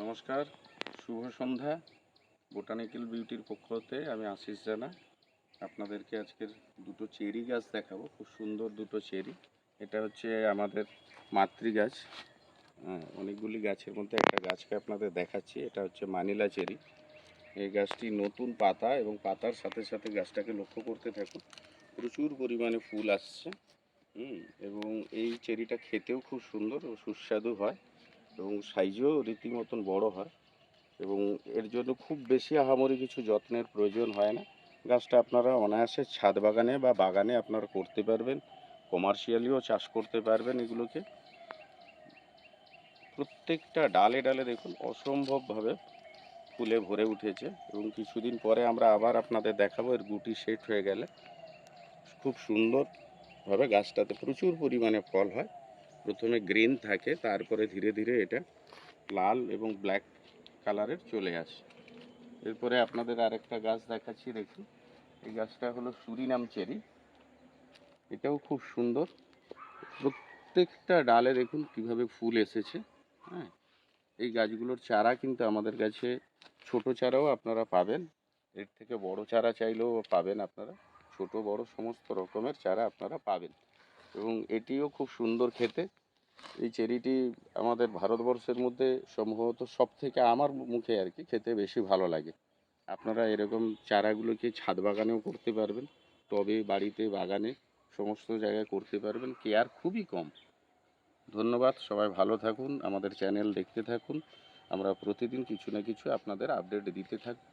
নমস্কার শুভ সন্ধ্যা। বোটানিক্যাল বিউটির পক্ষ হতে আমি আশিস জানা আপনাদেরকে আজকের দুটো চেরি গাছ দেখাবো খুব সুন্দর দুটো চেরি। এটা হচ্ছে আমাদের মাতৃ গাছ হ্যাঁ, অনেকগুলি গাছের মধ্যে একটা গাছকে আপনাদের দেখাচ্ছি এটা হচ্ছে মানিলা চেরি। এই গাছটি নতুন পাতা এবং পাতার সাথে সাথে গাছটাকে লক্ষ্য করতে থাকুন প্রচুর পরিমাণে ফুল আসছে। এবং এই চেরিটা খেতেও খুব সুন্দর ও সুস্বাদু হয়। এবং সাইজও রীতিমতন বড় হয় এবং এর জন্য খুব বেশি আহামরি কিছু যত্নের প্রয়োজন হয় না। গাছটা আপনারা অনায়াসে ছাদ বাগানে বা বাগানে আপনারা করতে পারবেন কমার্শিয়ালিও চাষ করতে পারবেন এগুলোকে। প্রত্যেকটা ডালে ডালে দেখুন অসম্ভবভাবে ফুলে ভরে উঠেছে এবং কিছুদিন পরে আমরা আবার আপনাদের দেখাবো, এর গুটি সেট হয়ে গেলে। খুব সুন্দরভাবে গাছটাতে প্রচুর পরিমাণে ফল হয়। প্রথমে গ্রিন থাকে, তারপরে ধীরে ধীরে এটা লাল এবং ব্ল্যাক কালারের চলে আসে। এরপরে আপনাদের আরেকটা গাছ দেখাচ্ছি, দেখুন। এই গাছটা হলো সুরিনাম চেরি। এটাও খুব সুন্দর। প্রত্যেকটা ডালে দেখুন কীভাবে ফুল এসেছে হ্যাঁ? এই গাছগুলোর চারা কিন্তু আমাদের কাছে ছোট চারাও আপনারা পাবেন। এর থেকে বড় চারা চাইলেও পাবেন আপনারা। ছোট, বড়, সমস্ত রকমের চারা আপনারা পাবেন। এবং এটিও খুব সুন্দর খেতে। এই চেরিটি আমাদের ভারতবর্ষের মধ্যে সম্ভবত সব থেকে আমার মুখে আর কি খেতে বেশি ভালো লাগে। আপনারা এরকম চারাগুলোকে ছাদ বাগানেও করতে পারবেন টবে বাড়িতে বাগানে সমস্ত জায়গায় করতে পারবেন, কেয়ার খুবই কম। ধন্যবাদ, সবাই ভালো থাকুন, আমাদের চ্যানেল দেখতে থাকুন। আমরা প্রতিদিন কিছু না কিছু আপনাদের আপডেট দিতে থাকব